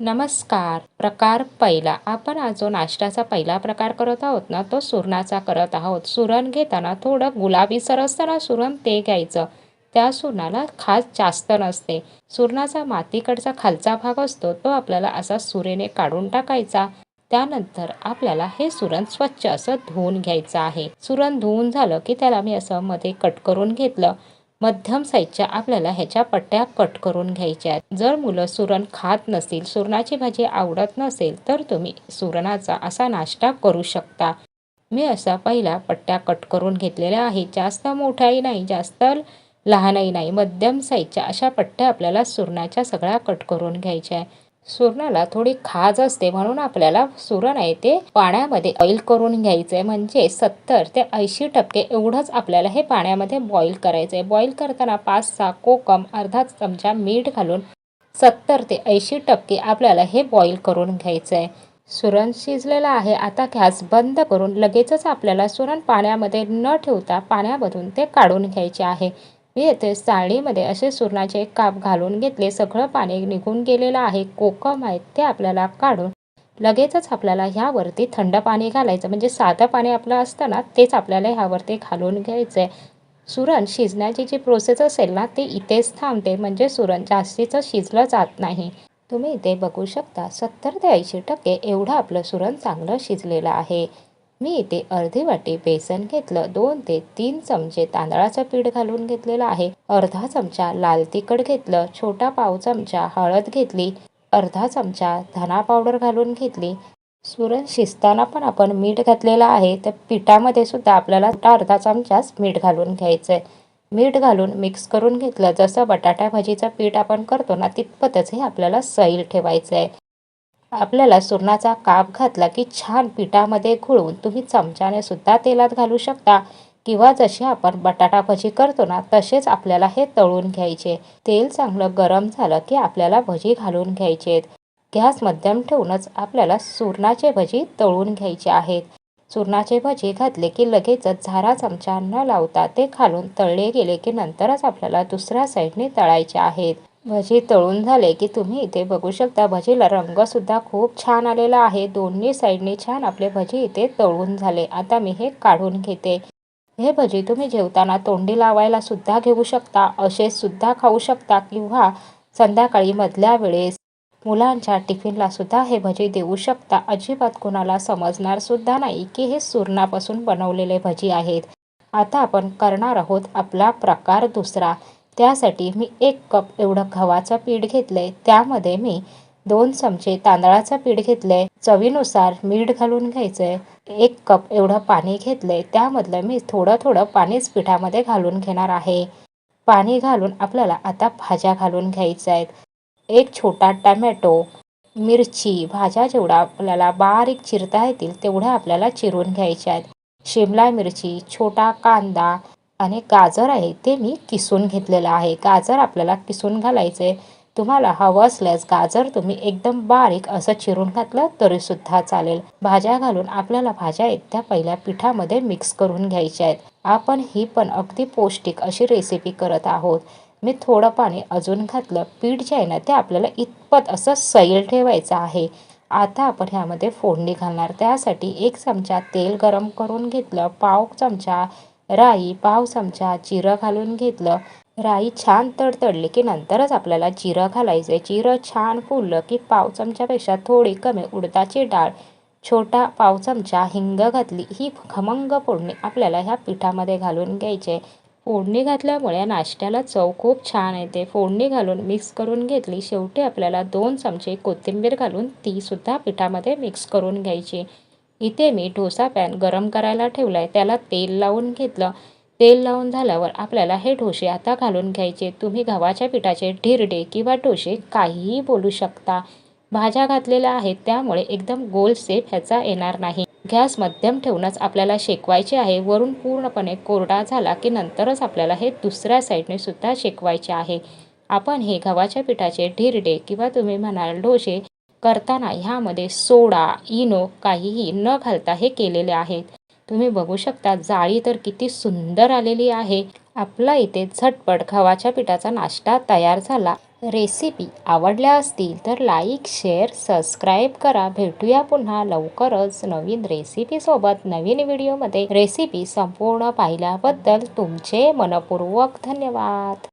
नमस्कार. प्रकार पहिला. आपण आज जो नाश्त्याचा पहिला प्रकार करत आहोत ना तो सुरणाचा करत आहोत. सुरण घेताना थोडं गुलाबीसर सर असताना सुरण ते घ्यायचं. त्या सुरणाला खास जास्त नसते. सुरणाचा मातीकडचा खालचा भाग असतो तो आपल्याला असा सुरेने काढून टाकायचा. त्यानंतर आपल्याला हे सुरण स्वच्छ असं धुवून घ्यायचं आहे. सुरण धुवून झालं की त्याला मी असं मध्ये कट करून घेतलं. मध्यम साईजच्या आपल्याला ह्याच्या पट्ट्या कट करून घ्यायच्या आहेत. जर मुलं सुरण खात नसतील सुरणाची भाजी आवडत नसेल तर तुम्ही सुरणाचा असा नाश्ता करू शकता. मी असा पहिला पट्ट्या कट करून घेतलेल्या आहेत. जास्त मोठाही नाही जास्त लहानही नाही. मध्यम साईजच्या अशा पट्ट्या आपल्याला सुरणाच्या सगळ्या कट करून घ्यायच्या आहे सुरणाला थोडी खाज असते म्हणून आपल्याला सुरण आहे ते पाण्यामध्ये ऑइल करून घ्यायचं आहे म्हणजे सत्तर ते ऐंशी टक्के एवढंच आपल्याला हे पाण्यामध्ये बॉईल करायचं आहे बॉईल करताना पाच सहा कोकम अर्धा चमचा मीठ घालून सत्तर ते ऐंशी टक्के आपल्याला हे बॉईल करून घ्यायचं आहे सुरण शिजलेलं आहे. आता गॅस बंद करून लगेचच आपल्याला सुरण पाण्यामध्ये न ठेवता पाण्यामधून ते काढून घ्यायचे आहे. मी येथे चाळणीमध्ये असे सुरणाचे एक काप घालून घेतले. सगळं पाणी निघून गेलेलं आहे. कोकम आहे ते आपल्याला काढून लगेचच आपल्याला ह्यावरती थंड पाणी घालायचं. म्हणजे साधं पाणी आपलं असतं ना तेच आपल्याला ह्यावरती घालून घ्यायचं आहे सुरण शिजण्याची जी प्रोसेस असेल ना ते इथेच थांबते. म्हणजे सुरण जास्तीचं शिजलं जात नाही. तुम्ही इथे बघू शकता सत्तर ते ऐंशी टक्के एवढं आपलं सुरण चांगलं शिजलेलं आहे. मी इथे अर्धी वाटी बेसन घेतलं दोन ते तीन चमचे तांदळाचं पीठ घालून घेतलेलं आहे. अर्धा चमचा लाल तिखट घेतलं छोटा पाव चमचा हळद घेतली अर्धा चमचा धना पावडर घालून घेतली. सुरण शिजताना पण आपण मीठ घातलेलं आहे तर पिठामध्ये सुद्धा आपल्याला अर्धा चमचाच मीठ घालून घ्यायचं आहे मीठ घालून मिक्स करून घेतलं जसं बटाटा भाजीचं पीठ आपण करतो ना तितपतच हे आपल्याला सैल ठेवायचं आहे आपल्याला सुरणाचा काप घातला की छान पिठामध्ये घोळून तुम्ही चमच्याने सुद्धा तेलात घालू शकता. किंवा जशी आपण बटाटा भजी करतो ना तसेच आपल्याला हे तळून घ्यायचे. तेल चांगलं गरम झालं की आपल्याला भजी घालून घ्यायचे गॅस मध्यम ठेवूनच आपल्याला सुरणाचे भजी तळून घ्यायचे आहेत. सुरणाचे भजी घातले की लगेचच झारा चमचा न लावता ते खालून तळले गेले की नंतरच आपल्याला दुसऱ्या साईडने तळायचे आहेत. भजी तळून झाले की तुम्ही इथे बघू शकता भजीला रंगसुद्धा खूप छान आलेला आहे. दोन्ही साईडने छान आपले भजी इथे तळून झाले. आता मी हे काढून घेते. हे भजी तुम्ही जेवताना तोंडी लावायला सुद्धा घेऊ शकता असे सुद्धा खाऊ शकता किंवा संध्याकाळी मधल्या वेळेस मुलांच्या टिफिनला सुद्धा हे भजी देऊ शकता. अजिबात कोणाला समजणार सुद्धा नाही की हे सुरणापासून बनवलेले भजी आहेत. आता आपण करणार आहोत आपला प्रकार दुसरा. त्यासाठी मी एक कप एवढं गव्हाचं पीठ घेतलंय. त्यामध्ये मी दोन चमचे तांदळाचं पीठ घेतलंय. चवीनुसार मीठ घालून घ्यायचंय. एक कप एवढं पाणी घेतलंय. त्यामधलं मी थोडं थोडं पाणीच पिठामध्ये घालून घेणार आहे. पाणी घालून आपल्याला आता भाज्या घालून घ्यायच्या आहेत एक छोटा टमॅटो मिरची भाज्या जेवढा आपल्याला बारीक चिरता येतील तेवढ्या आपल्याला चिरून घ्यायच्या आहेत शिमला मिरची छोटा कांदा आणि गाजर आहे ते मी किसून घेतलेलं आहे. गाजर आपल्याला किसून घालायचं आहे तुम्हाला हवं असल्यास गाजर तुम्ही एकदम बारीक असं चिरून घातलं तरीसुद्धा चालेल. भाज्या घालून आपल्याला भाज्या आहेत त्या पहिल्या पिठामध्ये मिक्स करून घ्यायच्या आहेत. आपण ही पण अगदी पौष्टिक अशी रेसिपी करत आहोत. मी थोडं पाणी अजून घातलं. पीठ जे आहे ना ते आपल्याला इतपत असं सैल ठेवायचं आहे. आता आपण ह्यामध्ये फोडणी घालणार. त्यासाठी एक चमचा तेल गरम करून घेतलं. पाव चमचा राई पाव चमचा जिरं घालून घेतलं. राई छान तडतडली की नंतरच आपल्याला जिरं घालायचं आहे जिरं छान फुललं की पाव चमच्यापेक्षा थोडी कमी उडदाची डाळ छोटा पाव चमचा हिंग घातली. ही खमंग फोडणी आपल्याला ह्या पिठामध्ये घालून घ्यायचे फोडणी घातल्यामुळे नाश्त्याला चव खूप छान येते. फोडणी घालून मिक्स करून घेतली. शेवटी आपल्याला दोन चमचे कोथिंबीर घालून तीसुद्धा पिठामध्ये मिक्स करून घ्यायची. इथे मी ढोसा पॅन गरम करायला ठेवला आहे त्याला तेल लावून घेतलं. तेल लावून झाल्यावर आपल्याला हे ढोसे आता घालून घ्यायचे. तुम्ही गव्हाच्या पिठाचे ढिरडे किंवा डोसे काहीही बोलू शकता. भाज्या घातलेल्या आहेत त्यामुळे एकदम गोल सेप ह्याचा येणार नाही. गॅस मध्यम ठेवूनच आपल्याला शेकवायचे आहे. वरून पूर्णपणे कोरडा झाला की नंतरच आपल्याला हे दुसऱ्या साईडने सुद्धा शेकवायचे आहे. आपण हे गव्हाच्या पिठाचे ढिरडे किंवा तुम्ही म्हणाल डोसे करताना ह्यामध्ये सोडा इनो काहीही न घालता हे केलेले आहेत. तुम्ही बघू शकता जाळी तर किती सुंदर आलेली आहे. आपला इथे झटपट खवाच्या पिठाचा नाश्ता तयार झाला. रेसिपी आवडल्या असतील तर लाईक शेअर सबस्क्राईब करा. भेटूया पुन्हा लवकरच नवीन रेसिपीसोबत नवीन व्हिडिओमध्ये. रेसिपी संपूर्ण पाहिल्याबद्दल तुमचे मनपूर्वक धन्यवाद.